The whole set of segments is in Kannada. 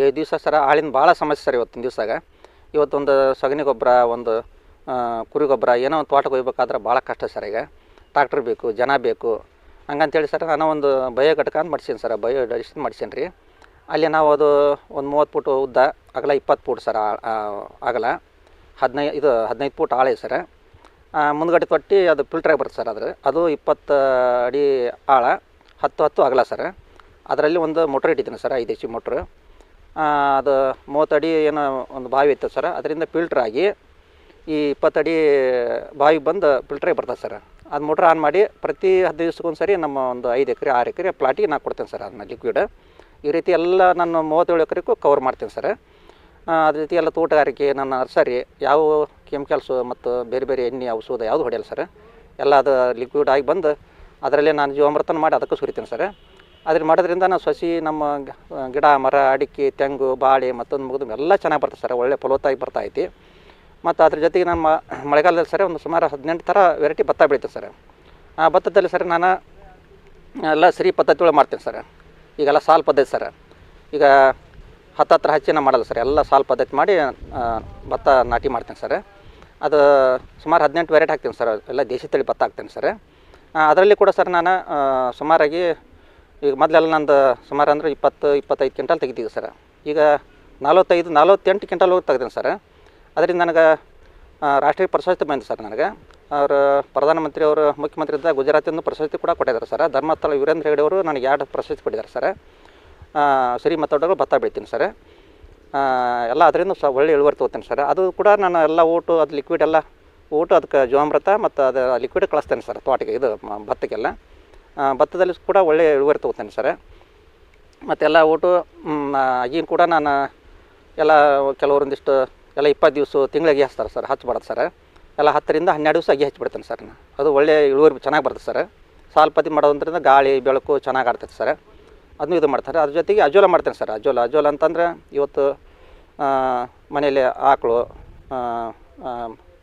ಈ ದಿವಸ ಸರ ಆಳಿನ ಭಾಳ ಸಮಸ್ಯೆ ಸರ್ ಇವತ್ತಿನ ದಿವಸಾಗ ಇವತ್ತೊಂದು ಸಗಣಿ ಗೊಬ್ಬರ, ಒಂದು ಕುರಿ ಗೊಬ್ಬರ, ಏನೋ ಒಂದು ತೋಟಕ್ಕೆ ಹೋಗ್ಬೇಕಾದ್ರೆ ಭಾಳ ಕಷ್ಟ ಸರ್ ಈಗ. ಬೇಕು, ಜನ ಬೇಕು. ಹಂಗಂತೇಳಿ ಸರ್ ನಾನು ಒಂದು ಬಯೋ ಘಟಕ ಅಂತ ಮಾಡ್ಸೀನಿ ಸರ್, ಬಯೋ ಡೈಜೆಷನ್ ಮಾಡ್ಸೀನಿ ರೀ. ಅಲ್ಲಿ ನಾವು ಅದು ಒಂದು ಮೂವತ್ತು ಫೂಟ್ ಉದ್ದ, ಅಗಲ ಇಪ್ಪತ್ತು ಫೂಟ್ ಸರ್ ಅಗಲ. ಹದಿನೈದು ಇದು ಹದಿನೈದು ಫೂಟ್ ಆಳೆ ಸರ್. ಮುಂದ್ಗಡೆ ತೊಟ್ಟಿ ಅದು ಫಿಲ್ಟ್ರಾಗಿ ಬರುತ್ತೆ ಸರ್ ಅದ್ರ ಅದು ಇಪ್ಪತ್ತು ಅಡಿ ಆಳ ಹತ್ತು ಹತ್ತು ಅಗಲ ಸರ್. ಅದರಲ್ಲಿ ಒಂದು ಮೋಟ್ರ್ ಇಟ್ಟಿದ್ದೀನಿ ಸರ್, ಐದು ಎಚ್ ಮೋಟ್ರ್. ಅದು ಮೂವತ್ತಡಿ ಏನೋ ಒಂದು ಬಾವಿ ಇತ್ತು ಸರ್, ಅದರಿಂದ ಫಿಲ್ಟ್ರ್ ಆಗಿ ಈ ಇಪ್ಪತ್ತಡಿ ಬಾವಿಗೆ ಬಂದು ಫಿಲ್ಟ್ರೇ ಬರ್ತದೆ ಸರ್. ಅದು ಮೋಟ್ರ್ ಆನ್ ಮಾಡಿ ಪ್ರತಿ ಹದಿನೈದು ದಿವ್ಸಕ್ಕೊಂದು ಸರಿ ನಮ್ಮ ಒಂದು ಐದು ಎಕರೆ, ಆರು ಎಕರೆ ಪ್ಲಾಟಿಗೆ ನಾನು ಕೊಡ್ತೇನೆ ಸರ್ ಅದನ್ನ ಲಿಕ್ವಿಡ್ ಈ ರೀತಿ ಎಲ್ಲ ನಾನು ಮೂವತ್ತೇಳು ಎಕರೆಗೂ ಕವರ್ ಮಾಡ್ತೀನಿ ಸರ್. ಅದೇ ರೀತಿ ಎಲ್ಲ ತೋಟಗಾರಿಕೆ, ನನ್ನ ನರ್ಸರಿ, ಯಾವ ಕೆಮಿಕಲ್ಸು ಮತ್ತು ಬೇರೆ ಬೇರೆ ಎಣ್ಣೆ, ಔಷಧ ಯಾವುದು ಹೊಡೆಯಲ್ಲ ಸರ್, ಎಲ್ಲ ಅದು ಲಿಕ್ವಿಡ್ ಆಗಿ ಬಂದು ಅದರಲ್ಲೇ ನಾನು ಜೀವಾಮೃತನ ಮಾಡಿ ಅದಕ್ಕೆ ಸುರಿತೀನಿ ಸರ್. ಅದ್ರ ಮಾಡೋದ್ರಿಂದ ನಾವು ಸಸಿ, ನಮ್ಮ ಗಿಡ, ಮರ, ಅಡಿಕೆ, ತೆಂಗು, ಬಾಳೆ ಮತ್ತೊಂದು ಮುಗಿದು ಎಲ್ಲ ಚೆನ್ನಾಗಿ ಬರ್ತದೆ ಸರ್. ಒಳ್ಳೆ ಫಲವತ್ತಾಗಿ ಬರ್ತಾ ಐತಿ. ಮತ್ತು ಅದ್ರ ಜೊತೆಗೆ ನಮ್ಮ ಮಳೆಗಾಲದಲ್ಲಿ ಸರ್ ಒಂದು ಸುಮಾರು ಹದಿನೆಂಟು ಥರ ವೆರೈಟಿ ಭತ್ತ ಬೆಳೀತದೆ ಸರ್. ಆ ಭತ್ತದಲ್ಲಿ ಸರ್ ನಾನು ಎಲ್ಲ ಸರಿ ಪದ್ಧತಿ ಒಳಗೆ ಮಾಡ್ತೀನಿ ಸರ್. ಈಗೆಲ್ಲ ಸಾಲು ಪದ್ಧತಿ ಸರ್. ಈಗ ಹತ್ತತ್ರ ಹಚ್ಚಿನ ಮಾಡಲ್ಲ ಸರ್. ಎಲ್ಲ ಸಾಲು ಪದ್ಧತಿ ಮಾಡಿ ಭತ್ತ ನಾಟಿ ಮಾಡ್ತೀನಿ ಸರ್. ಅದು ಸುಮಾರು ಹದಿನೆಂಟು ವೆರೈಟಿ ಹಾಕ್ತೀನಿ ಸರ್. ಎಲ್ಲ ದೇಶಿ ತಳಿ ಭತ್ತ ಹಾಕ್ತೀನಿ ಸರ್. ಅದರಲ್ಲಿ ಕೂಡ ಸರ್ ನಾನು ಸುಮಾರಾಗಿ ಈಗ ಮೊದಲೆಲ್ಲ ನಂದು ಸುಮಾರು ಅಂದ್ರೆ ಇಪ್ಪತ್ತು, ಇಪ್ಪತ್ತೈದು ಕ್ವಿಂಟಲ್ ತೆಗಿತೀವಿ ಸರ್. ಈಗ ನಲವತ್ತೈದು, ನಲವತ್ತೆಂಟು ಕ್ವಿಂಟಲ್ ಹೋಗಿ ತೆಗ್ದೀನಿ ಸರ್. ಅದರಿಂದ ನನಗೆ ರಾಷ್ಟ್ರೀಯ ಪ್ರಶಸ್ತಿ ಬಂದಿದೆ ಸರ್ ನನಗೆ. ಅವರು ಪ್ರಧಾನಮಂತ್ರಿ ಅವರು, ಮುಖ್ಯಮಂತ್ರಿ ಇದ್ದ ಪ್ರಶಸ್ತಿ ಕೂಡ ಕೊಟ್ಟಿದ್ದಾರೆ ಸರ್. ಧರ್ಮಸ್ಥಳ ವೀರೇಂದ್ರ ಹೆಗಡೆ ಅವರು ನನಗೆ ಎರಡು ಪ್ರಶಸ್ತಿ ಕೊಟ್ಟಿದ್ದಾರೆ ಸರ್. ಸಿರಿ ಮತ್ತೊಡಗಳು ಭತ್ತ ಬೆಳಿತೀನಿ ಸರ್. ಎಲ್ಲ ಅದರಿಂದ ಸ ಒಳ್ಳೆ ಇಳುವರಿ ತೊಗೋತೀನಿ ಸರ್. ಅದು ಕೂಡ ನಾನು ಎಲ್ಲ ಓಟು ಅದು ಲಿಕ್ವಿಡ್ ಎಲ್ಲ ಊಟ, ಅದಕ್ಕೆ ಜೀವಾಮೃತ ಮತ್ತು ಅದು ಲಿಕ್ವಿಡ್ ಕಳಿಸ್ತೇನೆ ಸರ್ ತೋಟಕ್ಕೆ, ಇದು ಭತ್ತಕ್ಕೆಲ್ಲ. ಭತ್ತದಲ್ಲಿ ಕೂಡ ಒಳ್ಳೆಯ ಇಳುವರಿ ತೊಗೋತೇನೆ ಸರ್. ಮತ್ತೆಲ್ಲ ಊಟ ಈಗಿನ ಕೂಡ ನಾನು ಎಲ್ಲ ಕೆಲವೊಂದಿಷ್ಟು ಎಲ್ಲ ಇಪ್ಪತ್ತು ದಿವಸ ತಿಂಗಳಿಗೆ ಹಚ್ತಾರೆ ಸರ್, ಹಚ್ಬಾರ್ದು ಸರ್. ಎಲ್ಲ ಹತ್ತರಿಂದ ಹನ್ನೆರಡು ದಿವಸ ಅಗಿ ಹಚ್ಬಿಡ್ತೇನೆ ಸರ್ ಅದು ಒಳ್ಳೆಯ ಇಳುವರಿ ಚೆನ್ನಾಗಿ ಬರ್ತದೆ ಸರ್. ಸಾಲ್ಪತಿ ಮಾಡೋದ್ರಿಂದ ಗಾಳಿ, ಬೆಳಕು ಚೆನ್ನಾಗಿ ಆಡ್ತೈತೆ ಸರ್. ಅದನ್ನು ಇದು ಮಾಡ್ತಾರೆ. ಅದ್ರ ಜೊತೆಗೆ ಅಜೋಲ ಮಾಡ್ತೇನೆ ಸರ್, ಅಜೋಲ. ಅಜೋಲ ಅಂತಂದ್ರೆ ಇವತ್ತು ಮನೆಯಲ್ಲಿ ಆಕಳು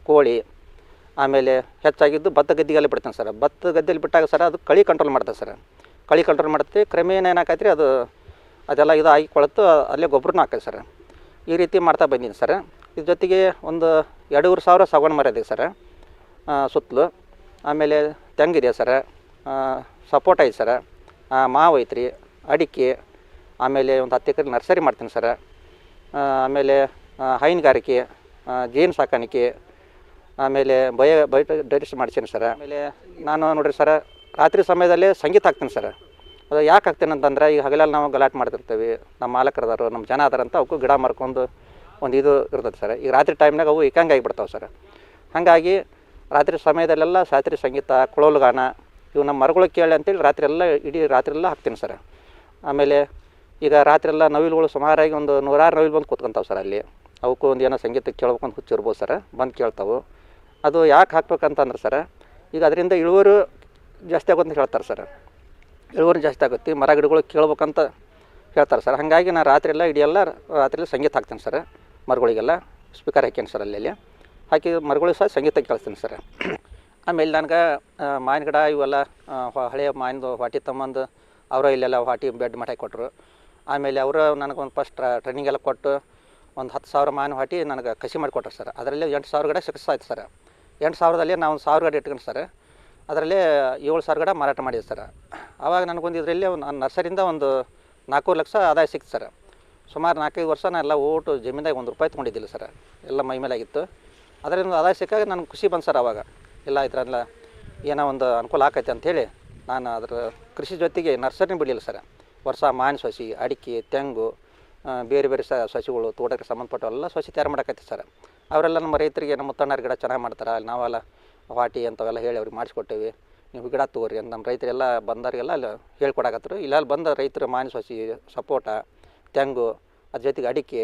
ಕೋಳಿ ಆಮೇಲೆ ಹೆಚ್ಚಾಗಿದ್ದು ಭತ್ತ ಗದ್ದೆಗೆಲ್ಲ ಬಿಡ್ತೇನೆ ಸರ್. ಭತ್ತ ಗದ್ದೆಯಲ್ಲಿ ಬಿಟ್ಟಾಗ ಸರ್ ಅದು ಕಳಿ ಕಂಟ್ರೋಲ್ ಮಾಡ್ತದೆ ಸರ್. ಕಳಿ ಕಂಟ್ರೋಲ್ ಮಾಡುತ್ತೆ ಕ್ರಮೇಣ ಏನಾಕೈತೆ ರೀ ಅದು ಅದೆಲ್ಲ ಇದು ಆಗಿ ಕೊಳತು, ಅಲ್ಲೇ ಗೊಬ್ಬರನೂ ಹಾಕೈತೆ ಸರ್. ಈ ರೀತಿ ಮಾಡ್ತಾ ಬಂದೀನಿ ಸರ್. ಇದ್ರ ಜೊತೆಗೆ ಒಂದು ಎರಡೂವರೆ ಸಾವಿರ ಸಾಗಣೆ ಮರ ಇದೆ ಸರ್. ಸುತ್ತಲು. ಆಮೇಲೆ ತೆಂಗಿದೆ ಸರ್. ಸಪೋಟ ಐತೆ ಸರ್. ಮಾವು ಐತ್ರಿ, ಅಡಿಕೆ, ಆಮೇಲೆ ಒಂದು ಹತ್ತು ಎಕರೆ ನರ್ಸರಿ ಮಾಡ್ತೀನಿ ಸರ್. ಆಮೇಲೆ ಹೈನುಗಾರಿಕೆ ಜೇನು ಸಾಕಾಣಿಕೆ ಆಮೇಲೆ ಬಯ ಭಯ ಡೈರೆಕ್ಟ್ ಮಾಡ್ತೀನಿ ಸರ್. ಆಮೇಲೆ ನಾನು ನೋಡಿರಿ ಸರ್, ರಾತ್ರಿ ಸಮಯದಲ್ಲಿ ಸಂಗೀತ ಹಾಕ್ತೀನಿ ಸರ್. ಅದು ಯಾಕೆ ಹಾಕ್ತೀನಿ ಅಂತಂದ್ರೆ ಈಗ ಹಗಲಲ್ಲಿ ನಾವು ಗಲಾಟೆ ಮಾಡ್ತಿರ್ತೀವಿ. ನಮ್ಮ ಮಾಲಕರದಾರು, ನಮ್ಮ ಜನ ಅದಾರಂತ ಅವಕ್ಕೂ ಗಿಡ ಮಾರ್ಕೊಂಡು ಒಂದು ಇದು ಇರ್ತದೆ ಸರ್. ಈಗ ರಾತ್ರಿ ಟೈಮ್ನಾಗ ಅವು ಏಕಾಂಗ ಆಗಿಬಿಡ್ತಾವೆ ಸರ್. ಹಾಗಾಗಿ ರಾತ್ರಿ ಸಮಯದಲ್ಲೆಲ್ಲ ಸಾತ್ರಿ ಸಂಗೀತ ಕುಳೋಲ್ಗಾನ ಇವು ನಮ್ಮ ಮರಗಳು ಕೇಳಿ ಅಂತೇಳಿ ರಾತ್ರಿ ಎಲ್ಲ ಇಡೀ ರಾತ್ರಿ ಎಲ್ಲ ಹಾಕ್ತೀನಿ ಸರ್. ಆಮೇಲೆ ಈಗ ರಾತ್ರಿ ಎಲ್ಲ ನವಿಲುಗಳು ಸುಮಾರಾಗಿ ಒಂದು ನೂರಾರು ನವಿಲು ಬಂದು ಕೂತ್ಕೊಂತಾವೆ ಸರ್ ಅಲ್ಲಿ. ಅವಕ್ಕೂ ಒಂದು ಏನೋ ಸಂಗೀತ ಕೇಳ್ಬೇಕು ಅಂತ ಹುಚ್ಚಿರ್ಬೋದು ಸರ್, ಬಂದು ಕೇಳ್ತಾವೆ. ಅದು ಯಾಕೆ ಹಾಕ್ಬೇಕಂತಂದ್ರೆ ಸರ್, ಈಗ ಅದರಿಂದ ಇಳುವರು ಜಾಸ್ತಿ ಆಗುತ್ತೆ ಅಂತ ಹೇಳ್ತಾರೆ ಸರ್. ಇಳುವರಿ ಜಾಸ್ತಿ ಆಗುತ್ತೆ, ಮರ ಗಿಡಗಳು ಕೇಳ್ಬೇಕಂತ ಹೇಳ್ತಾರೆ ಸರ್. ಹಾಗಾಗಿ ನಾನು ರಾತ್ರಿ ಎಲ್ಲ ಇಡೀ ಎಲ್ಲ ರಾತ್ರಿ ಸಂಗೀತ ಹಾಕ್ತೀನಿ ಸರ್, ಮರಗಳಿಗೆಲ್ಲ ಸ್ಪೀಕರ್ ಹಾಕ್ಯನಿ ಸರ್ ಅಲ್ಲಿ ಹಾಕಿ ಮರಗಳಿಗೆ ಸಹ ಸಂಗೀತ ಕೇಳಿಸ್ತೀನಿ ಸರ್. ಆಮೇಲೆ ನನಗೆ ಮಾವಿನ ಗಿಡ ಇವೆಲ್ಲ ಹಳೆಯ ಮಾವಿನದು ವಾಟಿ ತಮ್ಮಂದು, ಅವರು ಇಲ್ಲೆಲ್ಲ ವಾಟಿ ಬೆಡ್ ಮಾಡಿ ಕೊಟ್ಟರು ಆಮೇಲೆ ಅವರು ನನಗೊಂದು ಫಸ್ಟ್ ಟ್ರೈನಿಂಗ್ ಎಲ್ಲ ಕೊಟ್ಟು ಒಂದು ಹತ್ತು ಸಾವಿರ ಮಾವಿನ ವಾಟಿ ನನಗೆ ಕಸಿ ಮಾಡಿ ಕೊಟ್ಟರು ಸರ್. ಅದರಲ್ಲಿ ಎಂಟು ಸಾವಿರ ಗಿಡ ಸಕ್ಸಸ್ ಆಯ್ತು ಸರ್. ಎಂಟು ಸಾವಿರದಲ್ಲಿ ನಾವು ಒಂದು ಸಾವಿರ ಗಡೆ ಇಟ್ಕೊಂಡು ಸರ್. ಅದರಲ್ಲಿ ಏಳು ಸಾವಿರ ಗಡ ಮಾರಾಟ ಮಾಡಿದೆ ಸರ್. ಆವಾಗ ನನಗೊಂದು ಇದರಲ್ಲಿ ಒಂದು ನರ್ಸರಿಯಿಂದ ಒಂದು ನಾಲ್ಕೂವರೆ ಲಕ್ಷ ಆದಾಯ ಸಿಕ್ತು ಸರ್. ಸುಮಾರು ನಾಲ್ಕೈದು ವರ್ಷ ನಾನು ಎಲ್ಲ ಓಟು ಜಮೀನ್ದಾಗ ಒಂದು ರೂಪಾಯಿ ತೊಗೊಂಡಿದ್ದಿಲ್ಲ ಸರ್. ಎಲ್ಲ ಮೈ ಮೇಲೆ ಆಗಿತ್ತು. ಅದರಿಂದ ಆದಾಯ ಸಿಕ್ಕಾಗ ನನಗೆ ಖುಷಿ ಬಂತು ಸರ್ ಆವಾಗ. ಇಲ್ಲ ಇದ್ರಲ್ಲ ಏನೋ ಒಂದು ಅನುಕೂಲ ಆಕೈತೆ ಅಂಥೇಳಿ ನಾನು ಅದರ ಕೃಷಿ ಜೊತೆಗೆ ನರ್ಸರಿನ ಬಿಡಲಿಲ್ಲ ಸರ್. ವರ್ಷ ಮಾವಿನ ಸಸಿ, ಅಡಿಕೆ, ತೆಂಗು ಬೇರೆ ಬೇರೆ ಸಸಿಗಳು, ತೋಟಕ್ಕೆ ಸಂಬಂಧಪಟ್ಟ ಎಲ್ಲ ಸಸಿ ತಯಾರು ಮಾಡಕತ್ತಿ ಸರ್. ಅವರೆಲ್ಲ ನಮ್ಮ ರೈತರಿಗೆ, ನಮ್ಮ ಮುತ್ತಣ್ಣರ ಗಿಡ ಚೆನ್ನಾಗಿ ಮಾಡ್ತಾರೆ? ಅಲ್ಲಿ ನಾವೆಲ್ಲ ವಾಟಿ ಅಂಥವೆಲ್ಲ ಹೇಳಿ ಅವ್ರಿಗೆ ಮಾಡಿಸ್ಕೊಟ್ಟೇವಿ. ನೀವು ಗಿಡ ತಗೋರಿ ಅಂತ ನಮ್ಮ ರೈತರೆಲ್ಲ ಬಂದವರಿಗೆಲ್ಲ ಅಲ್ಲಿ ಹೇಳ್ಕೊಡಕತ್ತರು ಇಲ್ಲ ಅಲ್ಲಿ ಬಂದ ರೈತರು ಮಾವಿನ ಸಸಿ, ಸಪೋಟ, ತೆಂಗು, ಅದ್ರ ಜೊತೆಗೆ ಅಡಿಕೆ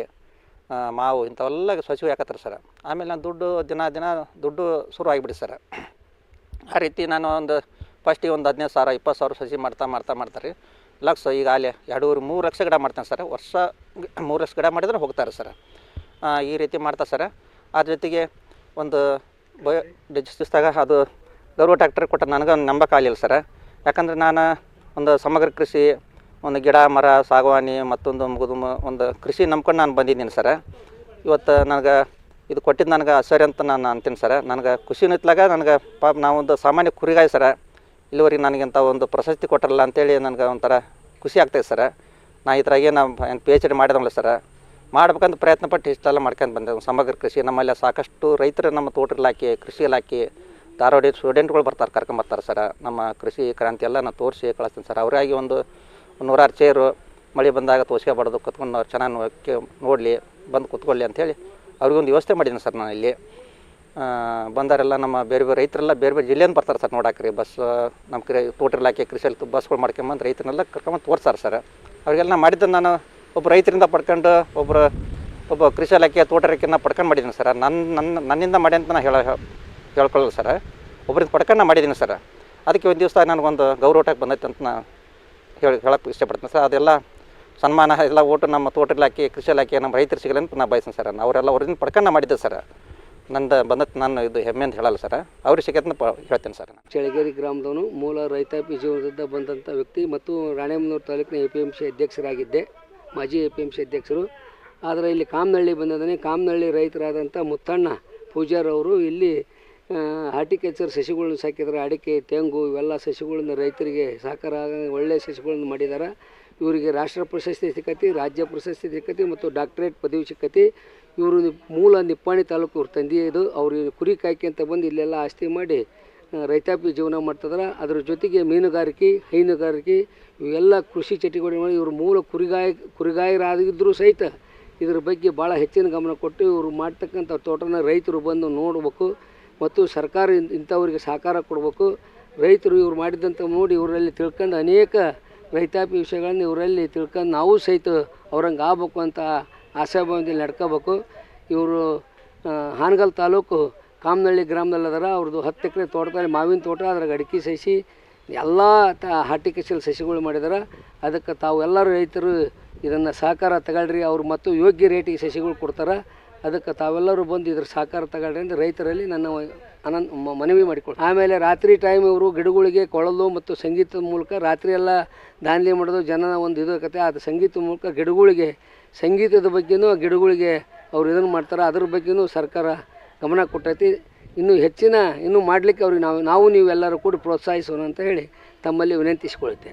ಮಾವು ಇಂಥವೆಲ್ಲ ಸಸಿ ಹಾಕತ್ತಾರೆ ಸರ್. ಆಮೇಲೆ ನಾನು ದುಡ್ಡು ದಿನ ದಿನ ದುಡ್ಡು ಶುರು ಆಗಿಬಿಡಿ ಸರ್. ಆ ರೀತಿ ನಾನು ಒಂದು ಫಸ್ಟಿಗೆ ಒಂದು ಹದಿನೈದು ಸಾವಿರ, ಇಪ್ಪತ್ತು ಸಾವಿರ ಸಸಿ ಮಾಡ್ತಾ ಮಾಡ್ತಾ ಮಾಡ್ತಾರೆ ಲಕ್ಷ ಈಗ ಅಲ್ಲಿ ಎರಡೂರು ಮೂರು ಲಕ್ಷ ಗಿಡ ಮಾಡ್ತೇನೆ ಸರ್. ವರ್ಷ ಮೂರು ಲಕ್ಷ ಗಿಡ ಮಾಡಿದ್ರೆ ಹೋಗ್ತಾರೆ ಸರ್. ಈ ರೀತಿ ಮಾಡ್ತಾ ಸರ್. ಅದ್ರ ಜೊತೆಗೆ ಒಂದು ಬಯೋ ಡಿಜಿಸ್ದಾಗ ಅದು ಗೌರವ ಟ್ಯಾಕ್ಟರ್ ಕೊಟ್ಟ ನನಗೆ ನಂಬಕ್ಕಾಗಲಿಲ್ಲ ಸರ್. ಯಾಕಂದ್ರೆ ನಾನು ಒಂದು ಸಮಗ್ರ ಕೃಷಿ, ಒಂದು ಗಿಡ, ಮರ, ಸಾಗವಾನಿ ಮತ್ತೊಂದು ಮುಗಿದು ಒಂದು ಕೃಷಿ ನಂಬ್ಕೊಂಡು ನಾನು ಬಂದಿದ್ದೀನಿ ಸರ್. ಇವತ್ತು ನನಗೆ ಇದು ಕೊಟ್ಟಿದ್ದು ನನಗೆ ಆಶ್ಚರ್ಯ ಅಂತ ನಾನು ಅಂತೀನಿ ಸರ್. ನನಗೆ ಖುಷಿನೂ ಇತ್ಲಾಗ ನನಗೆ ಪಾಪ ನಾವೊಂದು ಸಾಮಾನ್ಯ ಕುರಿಗಾಯಿ ಸರ್. ಇಲ್ಲಿವರೆಗೆ ನನಗಿಂತ ಒಂದು ಪ್ರಶಸ್ತಿ ಕೊಟ್ಟರಲ್ಲ ಅಂತೇಳಿ ನನಗೆ ಒಂಥರ ಖುಷಿ ಆಗ್ತೈತೆ ಸರ್. ನಾ ಈ ಥರ ಏನು ಪಿ ಎಚ್ ಡಿ ಮಾಡಿದವಲ್ಲ ಸರ. ಮಾಡ್ಬೇಕಂತ ಪ್ರಯತ್ನ ಪಟ್ಟು ಇಷ್ಟೆಲ್ಲ ಮಾಡ್ಕೊಂಡು ಬಂದೆ. ಸಮಗ್ರ ಕೃಷಿ. ನಮ್ಮಲ್ಲಿ ಸಾಕಷ್ಟು ರೈತರು ನಮ್ಮ ತೋಟ ಇಲಾಖೆ, ಕೃಷಿ ಇಲಾಖೆ, ಧಾರವಾಡ ಸ್ಟೂಡೆಂಟ್ಗಳು ಬರ್ತಾರೆ, ಕರ್ಕೊಂಬರ್ತಾರೆ ಸರ. ನಮ್ಮ ಕೃಷಿ ಕ್ರಾಂತಿ ಎಲ್ಲ ನಾನು ತೋರಿಸಿ ಕಳಿಸ್ತೀನಿ ಸರ್. ಅವರಾಗಿ ಒಂದು ನೂರಾರು ಚೇರು ಮಳೆ ಬಂದಾಗ ತೋರಿಸ್ಕೊಬಾರ್ದು, ಕುತ್ಕೊಂಡು ಅವ್ರು ಚೆನ್ನಾಗಿ ನೋಡಲಿ, ಬಂದು ಕುತ್ಕೊಳ್ಳಿ ಅಂಥೇಳಿ ಅವ್ರಿಗೊಂದು ವ್ಯವಸ್ಥೆ ಮಾಡಿದ್ದೀನಿ ಸರ್ ನಾನು ಇಲ್ಲಿ. ಬಂದಾರೆಲ್ಲ ನಮ್ಮ ಬೇರೆ ಬೇರೆ ರೈತರೆಲ್ಲ ಬೇರೆ ಬೇರೆ ಜಿಲ್ಲೆಯಿಂದ ಬರ್ತಾರೆ ಸರ್ ನೋಡಾಕ್ರಿ. ಬಸ್, ನಮ್ಮ ಕಡೆ ತೋಟ ಇಲಾಖೆ ಕೃಷಿಯಲ್ಲಿ ಬಸ್ಗಳು ಮಾಡ್ಕೊಂಬಂದು ರೈತರನ್ನೆಲ್ಲ ಕರ್ಕೊಂಬಂದು ತೋರಿಸ್ತಾರೆ ಸರ್. ಅವರಿಗೆಲ್ಲ ಮಾಡಿದ್ದು ನಾನು ಒಬ್ಬ ರೈತರಿಂದ ಪಡ್ಕೊಂಡು ಒಬ್ಬರು, ಒಬ್ಬ ಕೃಷಿ ಇಲಾಖೆ ತೋಟಗಾರಿಕೆನ ಪಡ್ಕೊಂಡು ಮಾಡಿದ್ದೀನಿ ಸರ್. ನನ್ನ ನನ್ನ ನನ್ನಿಂದ ಮಾಡಿ ಅಂತ ನಾನು ಹೇಳ, ಹೇಳ್ಕೊಳ್ಳಲ್ಲ ಸರ್. ಒಬ್ಬರಿಂದ ಪಡ್ಕೊಂಡು ನಾ ಮಾಡಿದ್ದೀನಿ ಸರ್. ಅದಕ್ಕೆ ಒಂದು ದಿವಸ ನನಗೊಂದು ಗೌರವಟಕ್ಕೆ ಬಂದೈತೆ ಅಂತ ನಾ ಹೇಳಿ ಹೇಳಕ್ಕೆ ಇಷ್ಟಪಡ್ತೀನಿ ಸರ್. ಅದೆಲ್ಲ ಸನ್ಮಾನ, ಎಲ್ಲ ಓಟು ನಮ್ಮ ತೋಟ ಇಲಾಖೆ, ಕೃಷಿ ಇಲಾಖೆ, ನಮ್ಮ ರೈತರು ಸಿಗಲಿ ಅಂತ ನಾ ಬಯಸ್ತೀನಿ ಸರ್. ಅವರೆಲ್ಲ ಅವ್ರಿಂದ ಪಡ್ಕೊಂಡು ಮಾಡಿದ್ದೆ ಸರ್. ನಂದು ಬಂದತ್ತು ನಾನು ಇದು ಹೆಮ್ಮೆ ಅಂತ ಹೇಳಲ್ಲ ಸರ್. ಅವ್ರಿಗೆ ಸಿಗತ್ತ ಪ, ಹೇಳ್ತೀನಿ ಸರ್. ಚಳಿಗೇರಿ ಗ್ರಾಮದವನು ಮೂಲ ರೈತಾಪಿ ಜೀವನದಿಂದ ಬಂದಂಥ ವ್ಯಕ್ತಿ ಮತ್ತು ರಾಣೆಬೆನ್ನೂರು ತಾಲೂಕಿನ ಎ ಪಿ ಎಂ ಸಿ ಅಧ್ಯಕ್ಷರಾಗಿದ್ದೆ. ಮಾಜಿ ಎ ಪಿ ಎಂ ಸಿ ಅಧ್ಯಕ್ಷರು. ಆದರೆ ಇಲ್ಲಿ ಕಾಮನಹಳ್ಳಿ ಬಂದಿದ್ದಾನೆ ಕಾಮನಹಳ್ಳಿ ರೈತರಾದಂಥ ಮುತ್ತಣ್ಣ ಪೂಜಾರ್ ಅವರು ಇಲ್ಲಿ ಹಾರ್ಟಿಕಲ್ಚರ್ ಸಸಿಗಳನ್ನು ಸಾಕಿದ್ದಾರೆ ಅಡಿಕೆ, ತೆಂಗು ಇವೆಲ್ಲ ಸಸಿಗಳನ್ನು ರೈತರಿಗೆ ಸಾಕಾರ ಒಳ್ಳೆಯ ಸಸಿಗಳನ್ನು ಮಾಡಿದ್ದಾರೆ ಇವರಿಗೆ ರಾಷ್ಟ್ರ ಪ್ರಶಸ್ತಿ ಸಿಕ್ಕತಿ, ರಾಜ್ಯ ಪ್ರಶಸ್ತಿ ಸಿಕ್ಕತಿ ಮತ್ತು ಡಾಕ್ಟರೇಟ್ ಪದವಿ ಸಿಕ್ಕತಿ. ಇವರು ಮೂಲ ನಿಪ್ಪಾಣಿ ತಾಲೂಕು ಇವ್ರ ತಂದೆ ಇದು. ಅವರು ಕುರಿ ಕಾಯ್ಕೊಂತ ಬಂದು ಇಲ್ಲೆಲ್ಲ ಆಸ್ತಿ ಮಾಡಿ ರೈತಾಪಿ ಜೀವನ ಮಾಡ್ತಿದಾರೆ. ಅದ್ರ ಜೊತೆಗೆ ಮೀನುಗಾರಿಕೆ, ಹೈನುಗಾರಿಕೆ, ಇವೆಲ್ಲ ಕೃಷಿ ಚಟುವಟಿಕೆಗಳು ಇವರು ಮೂಲ ಕುರಿಗಾಯ ಕುರಿಗಾಯರಾಗಿದ್ದರೂ ಸಹಿತ ಇದ್ರ ಬಗ್ಗೆ ಭಾಳ ಹೆಚ್ಚಿನ ಗಮನ ಕೊಟ್ಟು ಇವರು ಮಾಡ್ತಕ್ಕಂಥ ತೋಟನ ರೈತರು ಬಂದು ನೋಡಬೇಕು ಮತ್ತು ಸರ್ಕಾರ ಇಂಥವ್ರಿಗೆ ಸಹಕಾರ ಕೊಡಬೇಕು. ರೈತರು ಇವ್ರು ಮಾಡಿದಂಥ ನೋಡಿ ಇವರಲ್ಲಿ ತಿಳ್ಕೊಂಡು ಅನೇಕ ರೈತಾಪಿ ವಿಷಯಗಳನ್ನು ಇವರಲ್ಲಿ ತಿಳ್ಕೊಂಡು ನಾವು ಸಹಿತ ಅವ್ರಂಗೆ ಆಗ್ಬೇಕು ಅಂತ ಆಶಾಭಾವದಲ್ಲಿ ನಡ್ಕೋಬೇಕು. ಇವರು ಹಾನಗಲ್ ತಾಲೂಕು ಕಾಮನಹಳ್ಳಿ ಗ್ರಾಮದಲ್ಲಿ ಅದರ, ಅವ್ರದ್ದು ಹತ್ತು ಎಕರೆ ತೋಟದಲ್ಲಿ ಮಾವಿನ ತೋಟ, ಅದ್ರಾಗ ಅಡಿಕೆ ಸಸಿ, ಎಲ್ಲ ತ ಹಾರ್ಟಿಕಲ್ಚರ್ ಸಸಿಗಳು ಮಾಡಿದಾರೆ. ಅದಕ್ಕೆ ತಾವು ಎಲ್ಲರೂ ರೈತರು ಇದನ್ನು ಸಹಕಾರ ತಗೊಳ್ರಿ, ಅವ್ರು ಮತ್ತು ಯೋಗ್ಯ ರೇಟಿಗೆ ಸಸಿಗಳು ಕೊಡ್ತಾರೆ. ಅದಕ್ಕೆ ತಾವೆಲ್ಲರೂ ಬಂದು ಇದ್ರ ಸಹಕಾರ ತಗೊಳ್ರಿ ಅಂತ ರೈತರಲ್ಲಿ ನನ್ನ ಅನನ್ ಮನವಿ ಮಾಡಿಕೊಡಿ ಆಮೇಲೆ ರಾತ್ರಿ ಟೈಮ್ ಇವರು ಗಿಡಗಳಿಗೆ ಕೊಳಲು ಮತ್ತು ಸಂಗೀತದ ಮೂಲಕ ರಾತ್ರಿ ಎಲ್ಲ ದಾಂಧಲೆ ಮಾಡೋದು ಜನ ಒಂದು ಇದು ಕತೆ ಅದು ಸಂಗೀತದ ಮೂಲಕ ಗಿಡಗಳಿಗೆ, ಸಂಗೀತದ ಬಗ್ಗೆನೂ ಗಿಡಗಳಿಗೆ ಅವ್ರು ಇದನ್ನು ಮಾಡ್ತಾರೆ. ಅದ್ರ ಬಗ್ಗೆನೂ ಸರ್ಕಾರ ಗಮನ ಕೊಟ್ಟೈತಿ. ಇನ್ನೂ ಹೆಚ್ಚಿನ ಇನ್ನೂ ಮಾಡಲಿಕ್ಕೆ ಅವ್ರಿಗೆ ನಾವು ನಾವು ನೀವು ಕೂಡಿ ಕೂಡ ಪ್ರೋತ್ಸಾಹಿಸೋಣ ಅಂತ ಹೇಳಿ ತಮ್ಮಲ್ಲಿ ವಿನಂತಿಸಿಕೊಳ್ತೇನೆ